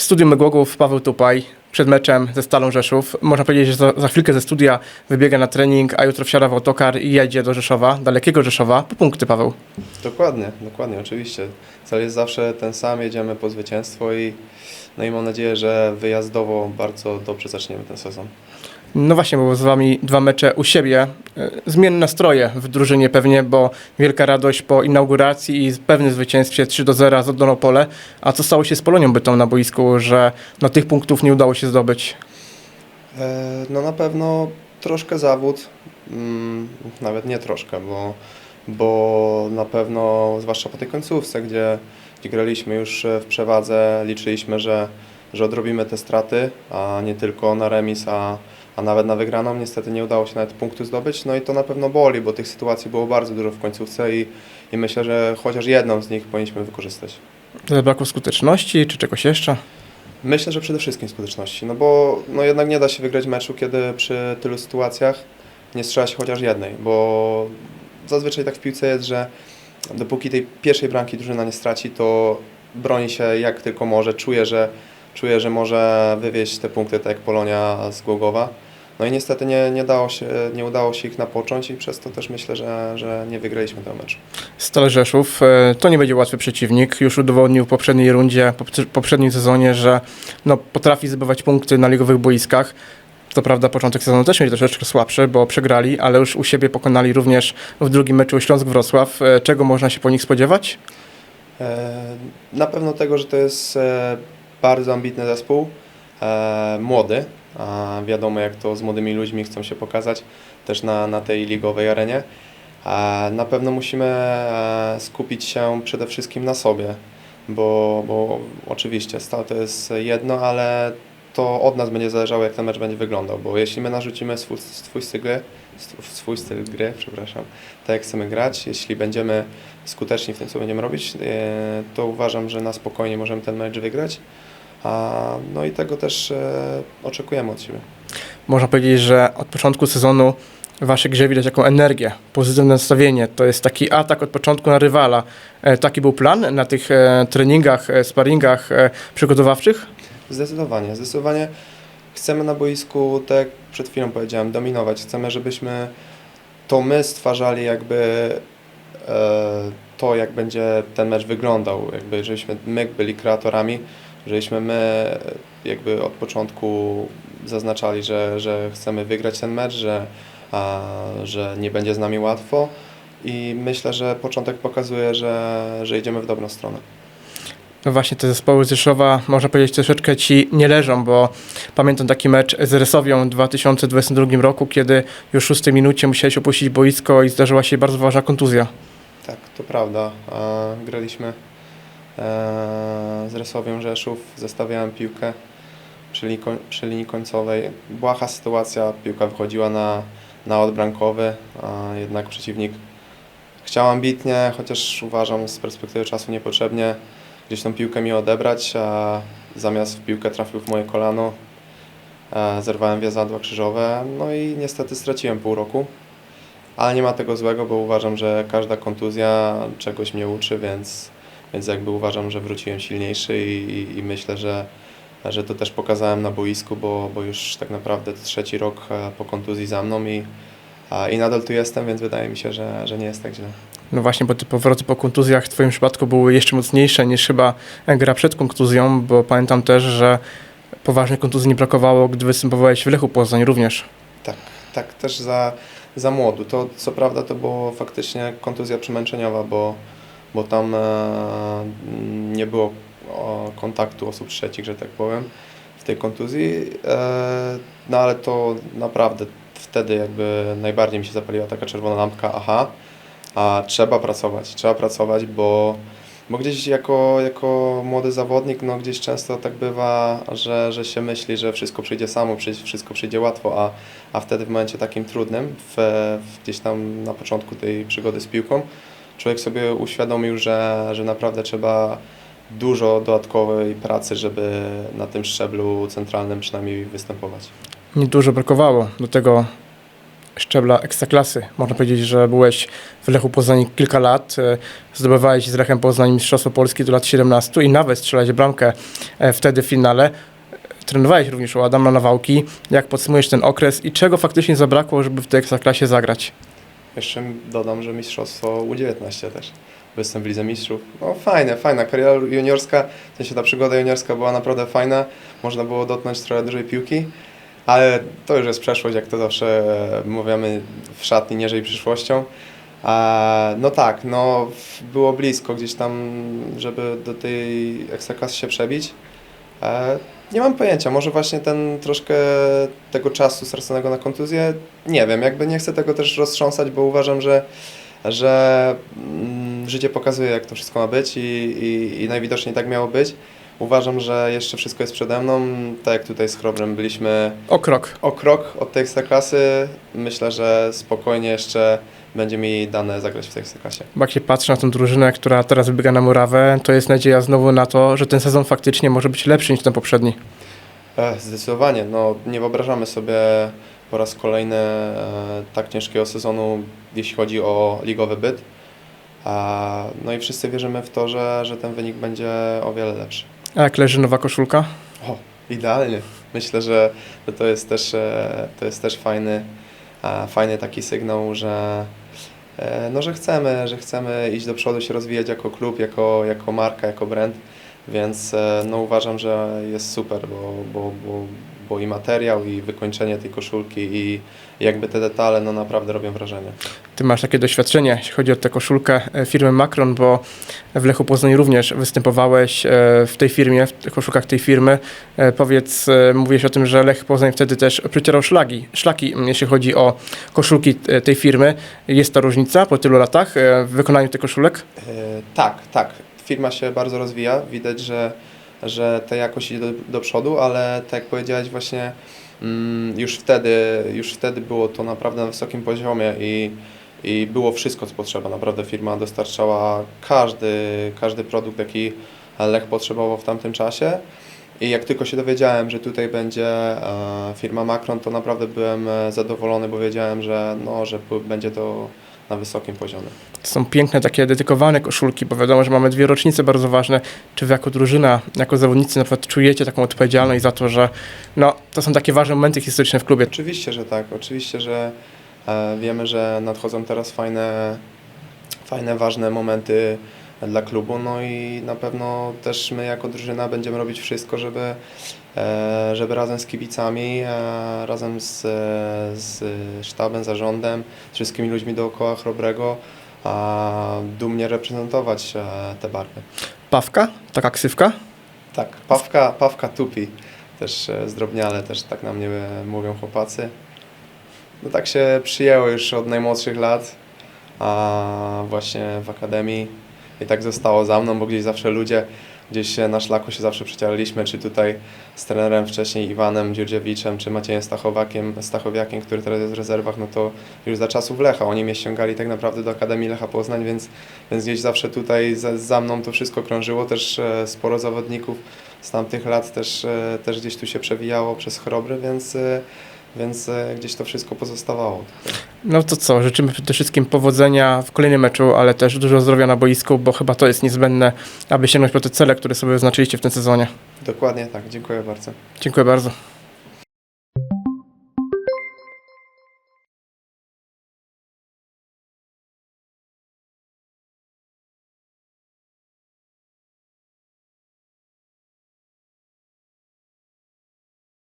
W studiu Mygłogów Paweł Tupaj przed meczem ze Stalą Rzeszów. Można powiedzieć, że za, za chwilkę ze studia wybiega na trening, a jutro wsiada w autokar i jedzie do Rzeszowa, dalekiego Rzeszowa, po punkty Paweł. Dokładnie, dokładnie, oczywiście. Cel jest zawsze ten sam, jedziemy po zwycięstwo i, no i mam nadzieję, że wyjazdowo bardzo dobrze zaczniemy ten sezon. No właśnie, bo z wami dwa mecze u siebie. E, Zmienne nastroje w drużynie pewnie, bo wielka radość po inauguracji i pewnym zwycięstwie 3 do 0 z Odonopole. A co stało się z Polonią Bytom na boisku, że no, tych punktów nie udało się zdobyć? E, No na pewno troszkę zawód, mm, nawet nie troszkę, bo, bo na pewno, zwłaszcza po tej końcówce, gdzie, gdzie graliśmy już e, w przewadze, liczyliśmy, że, że odrobimy te straty, a nie tylko na remis, a, a nawet na wygraną. Niestety nie udało się nawet punktu zdobyć, no i to na pewno boli, bo tych sytuacji było bardzo dużo w końcówce i, i myślę, że chociaż jedną z nich powinniśmy wykorzystać. Zabrakło skuteczności czy czegoś jeszcze? Myślę, że przede wszystkim skuteczności, no bo no jednak nie da się wygrać meczu, kiedy przy tylu sytuacjach nie strzela się chociaż jednej, bo zazwyczaj tak w piłce jest, że dopóki tej pierwszej bramki drużyna nie straci, to broni się jak tylko może, czuje, że, czuje, że może wywieźć te punkty, tak jak Polonia z Głogowa. No i niestety nie, nie, dało się, nie udało się ich napocząć i przez to też myślę, że, że nie wygraliśmy tego meczu. Stal Rzeszów e, to nie będzie łatwy przeciwnik. Już udowodnił w poprzedniej rundzie, w poprzednim sezonie, że no, potrafi zdobywać punkty na ligowych boiskach. Co prawda początek sezonu też mieli troszeczkę słabszy, bo przegrali, ale już u siebie pokonali również w drugim meczu Śląsk Wrocław. E, Czego można się po nich spodziewać? E, Na pewno tego, że to jest bardzo ambitny zespół, młody, a wiadomo jak to z młodymi ludźmi chcą się pokazać też na, na tej ligowej arenie. A Na pewno musimy e, skupić się przede wszystkim na sobie, bo, bo oczywiście Stal to jest jedno, ale to od nas będzie zależało jak ten mecz będzie wyglądał, bo jeśli my narzucimy swój, swój styl gry, swój styl gry, przepraszam, tak jak chcemy grać, jeśli będziemy skuteczni w tym, co będziemy robić, e, to uważam, że na spokojnie możemy ten mecz wygrać. A, no i tego też e, oczekujemy od siebie. Można powiedzieć, że od początku sezonu w waszej grze widać jaką energię, pozytywne nastawienie. To jest taki atak od początku na rywala. E, Taki był plan na tych e, treningach, sparingach przygotowawczych? Zdecydowanie, zdecydowanie chcemy na boisku, tak jak przed chwilą powiedziałem, dominować. Chcemy, żebyśmy to my stwarzali jakby to, jak będzie ten mecz wyglądał, jakby żebyśmy my byli kreatorami, żebyśmy my e, jakby od początku zaznaczali, że, że chcemy wygrać ten mecz, że, a, że nie będzie z nami łatwo i myślę, że początek pokazuje, że, że idziemy w dobrą stronę. No właśnie te zespoły z Rzeszowa, można powiedzieć, troszeczkę ci nie leżą, bo pamiętam taki mecz z Rysowią w 2022 roku, kiedy już w szóstej minucie musiałeś opuścić boisko i zdarzyła się bardzo ważna kontuzja. Tak, to prawda. E, Graliśmy z Resowią Rzeszów, zestawiałem piłkę przy linii, koń- przy linii końcowej. Błaha sytuacja, piłka wychodziła na, na odbrankowy, a jednak przeciwnik chciał ambitnie, chociaż uważam z perspektywy czasu niepotrzebnie gdzieś tą piłkę mi odebrać, a zamiast w piłkę trafił w moje kolano. E, Zerwałem więzadła krzyżowe, no i niestety straciłem pół roku. Ale nie ma tego złego, bo uważam, że każda kontuzja czegoś mnie uczy, więc, więc jakby uważam, że wróciłem silniejszy i, i, i myślę, że, że to też pokazałem na boisku, bo, bo już tak naprawdę trzeci rok e, po kontuzji za mną i, i nadal tu jestem, więc wydaje mi się, że, że nie jest tak źle. No właśnie, bo te powroty po kontuzjach w twoim przypadku były jeszcze mocniejsze niż chyba gra przed kontuzją, bo pamiętam też, że poważnej kontuzji nie brakowało, gdy występowałeś w Lechu Poznań również. Tak, tak, też za, za młodu. To co prawda to było faktycznie kontuzja przemęczeniowa, bo, bo tam e, nie było kontaktu osób trzecich, że tak powiem, w tej kontuzji. E, no ale to naprawdę wtedy jakby najbardziej mi się zapaliła taka czerwona lampka, aha, a trzeba pracować, trzeba pracować, bo, bo gdzieś jako, jako młody zawodnik, no gdzieś często tak bywa, że, że się myśli, że wszystko przyjdzie samo, wszystko przyjdzie łatwo, a, a wtedy w momencie takim trudnym, w, w gdzieś tam na początku tej przygody z piłką, człowiek sobie uświadomił, że, że naprawdę trzeba dużo dodatkowej pracy, żeby na tym szczeblu centralnym przynajmniej występować. Niedużo brakowało do tego szczebla ekstraklasy. Można powiedzieć, że byłeś w Lechu Poznań kilka lat, e, zdobywałeś z Lechem Poznań Mistrzostwo Polski do lat 17 i nawet strzelałeś bramkę e, wtedy w finale. Trenowałeś również u Adama Nawałki. Jak podsumujesz ten okres i czego faktycznie zabrakło, żeby w tej ekstraklasie zagrać? Jeszcze dodam, że mistrzostwo U19 też. Występ w Lidze Mistrzów. No fajne, fajna kariera juniorska, w sensie ta przygoda juniorska była naprawdę fajna. Można było dotknąć trochę dużej piłki, ale to już jest przeszłość, jak to zawsze mówimy w szatni, nie przyszłością. A, no tak, no było blisko gdzieś tam, żeby do tej ekstraklasy się przebić. Nie mam pojęcia, może właśnie ten troszkę tego czasu straconego na kontuzję, nie wiem, jakby nie chcę tego też roztrząsać, bo uważam, że, że mm, życie pokazuje, jak to wszystko ma być i, i, i najwidoczniej tak miało być. Uważam, że jeszcze wszystko jest przede mną, tak jak tutaj z Chrobrem byliśmy O krok. o krok od tej ekstraklasy. Myślę, że spokojnie jeszcze będzie mi dane zagrać w tej. Bo jak się patrzy na tę drużynę, która teraz wybiega na murawę, to jest nadzieja znowu na to, że ten sezon faktycznie może być lepszy niż ten poprzedni. E, Zdecydowanie. No, nie wyobrażamy sobie po raz kolejny e, tak ciężkiego sezonu, jeśli chodzi o ligowy byt. A, No i wszyscy wierzymy w to, że, że ten wynik będzie o wiele lepszy. A jak leży nowa koszulka? O, idealnie. Myślę, że, to jest też, e, to jest też fajny, fajny taki sygnał, że, no, że, chcemy, że chcemy iść do przodu, się rozwijać jako klub, jako, jako marka, jako brand. Więc e, no, uważam, że jest super, bo, bo, bo, bo i materiał, i wykończenie tej koszulki, i jakby te detale no, naprawdę robią wrażenie. Ty masz takie doświadczenie, jeśli chodzi o tę koszulkę e, firmy Macron, bo w Lechu Poznań również występowałeś e, w tej firmie, w koszulkach tej firmy. E, Powiedz, mówiłeś o tym, że Lech Poznań wtedy też przecierał szlaki, szlaki jeśli chodzi o koszulki tej firmy. Jest ta różnica po tylu latach w wykonaniu tych koszulek? Tak, tak. Firma się bardzo rozwija. Widać, że, że ta jakość idzie do, do przodu, ale tak jak powiedziałeś właśnie mm, już wtedy, już wtedy było to naprawdę na wysokim poziomie i, i było wszystko, co potrzeba. Naprawdę firma dostarczała każdy, każdy produkt, jaki Lech potrzebował w tamtym czasie. I jak tylko się dowiedziałem, że tutaj będzie e, firma Macron, to naprawdę byłem e, zadowolony, bo wiedziałem, że, no, że będzie to na wysokim poziomie. To są piękne takie dedykowane koszulki, bo wiadomo, że mamy dwie rocznice bardzo ważne. Czy wy jako drużyna, jako zawodnicy na przykład czujecie taką odpowiedzialność za to, że no, to są takie ważne momenty historyczne w klubie? Oczywiście, że tak. Oczywiście, że e, wiemy, że nadchodzą teraz fajne, fajne, ważne momenty dla klubu. No i na pewno też my jako drużyna będziemy robić wszystko, żeby, e, żeby razem z kibicami, e, razem z, e, z sztabem, zarządem, z wszystkimi ludźmi dookoła Chrobrego dumnie reprezentować te barwy. Pawka, taka ksywka. Tak, Pawka, Pawka Tupi, też zdrobniale, też tak na mnie mówią chłopacy. No tak się przyjęło już od najmłodszych lat, a właśnie w akademii i tak zostało za mną, bo gdzieś zawsze ludzie, gdzieś na szlaku się zawsze przecielaliśmy, czy tutaj z trenerem wcześniej Iwanem Dziurdziewiczem, czy Maciejem Stachowakiem, Stachowiakiem, który teraz jest w rezerwach, no to już za czasów Lecha, oni mnie ściągali tak naprawdę do Akademii Lecha Poznań, więc, więc gdzieś zawsze tutaj za, za mną to wszystko krążyło, też e, sporo zawodników z tamtych lat też, e, też gdzieś tu się przewijało przez Chrobry, więc, e, więc gdzieś to wszystko pozostawało. No to co, życzymy przede wszystkim powodzenia w kolejnym meczu, ale też dużo zdrowia na boisku, bo chyba to jest niezbędne, aby sięgnąć po te cele, które sobie wyznaczyliście w tym sezonie. Dokładnie tak, dziękuję bardzo. Dziękuję bardzo.